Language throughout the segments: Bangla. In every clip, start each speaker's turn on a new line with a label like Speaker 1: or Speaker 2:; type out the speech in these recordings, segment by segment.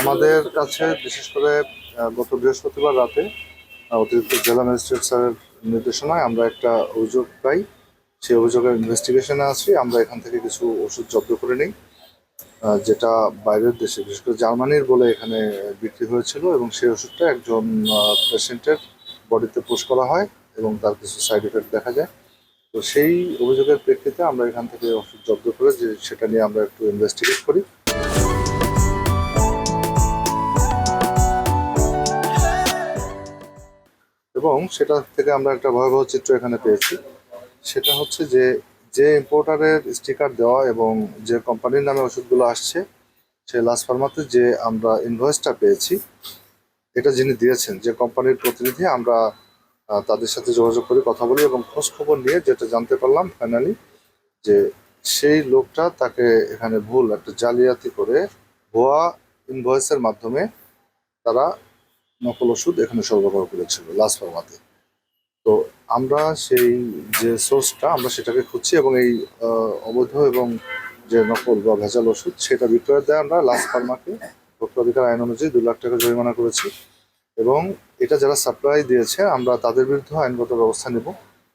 Speaker 1: আমাদের কাছে, বিশেষ করে গত বৃহস্পতিবার রাতে অতিরিক্ত জেলা ম্যাজিস্ট্রেট স্যারের নির্দেশনায় আমরা একটা অভিযোগ পাই। সেই অভিযোগের ইনভেস্টিগেশনে আছি। আমরা এখান থেকে কিছু ওষুধ জব্দ করে নিই যেটা বাইরের দেশে, বিশেষ করে জার্মানির বলে এখানে বিক্রি হয়েছিল এবং সেই ওষুধটা একজন পেশেন্টের বডিতে পুশ করা হয় এবং তার কিছু সাইড এফেক্ট দেখা যায়। তো সেই অভিযোগের প্রেক্ষিতে আমরা এখান থেকে ওষুধ জব্দ করে যে সেটা নিয়ে আমরা একটু ইনভেস্টিগেট করি। এবং সেটা থেকে আমরা একটা ভয়াবহ চিত্র এখানে পেয়েছি। সেটা হচ্ছে যে যে ইম্পোর্টারের স্টিকার দেওয়া এবং যে কোম্পানির নামে ওষুধগুলো আসছে সে লাস ফার্মাতে যে আমরা ইনভয়েসটা পেয়েছি, এটা যিনি দিয়েছেন, যে কোম্পানির প্রতিনিধি, আমরা তাদের সাথে যোগাযোগ করে কথা বলি এবং খোঁজ খবর নিয়ে যেটা জানতে পারলাম ফাইনালি যে সেই লোকটা তাকে এখানে ভুল, একটা জালিয়াতি করে ভুয়া ইনভয়েসের মাধ্যমে তারা নকল ওষুধ এখানে সরবরাহ করেছিল লাস ফার্মাতে তো আমরা সেই যে সোর্সটা আমরা সেটাকে খুঁজছি এবং এই অবৈধ এবং যে নকল বা ভেজাল ওষুধ সেটা বিক্রয়ের দেয় আমরা লাস ফার্মাকে ভোক্তা অধিকার আইন অনুযায়ী দু লাখ টাকা জরিমানা করেছি এবং এটা যারা সাপ্লাই দিয়েছে আমরা তাদের বিরুদ্ধে আইনগত ব্যবস্থা নেব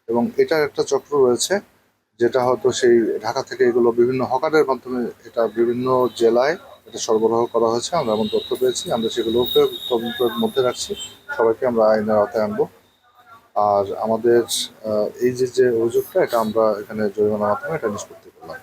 Speaker 1: এবং এটার একটা চক্র রয়েছে যেটা হয়তো সেই ঢাকা থেকে এগুলো বিভিন্ন হকারের মাধ্যমে এটা বিভিন্ন জেলায় এটা সরবরাহ করা হয়েছে, আমরা এমন তথ্য পেয়েছি, আমরা সেগুলোকে তদন্তের মধ্যে রাখছি, সবাইকে আমরা আইনের আওতায় আনব। আর আমাদের এই যে যে অভিযোগটা, এটা আমরা এখানে জরিমানার মাধ্যমে এটা নিষ্পত্তি করলাম।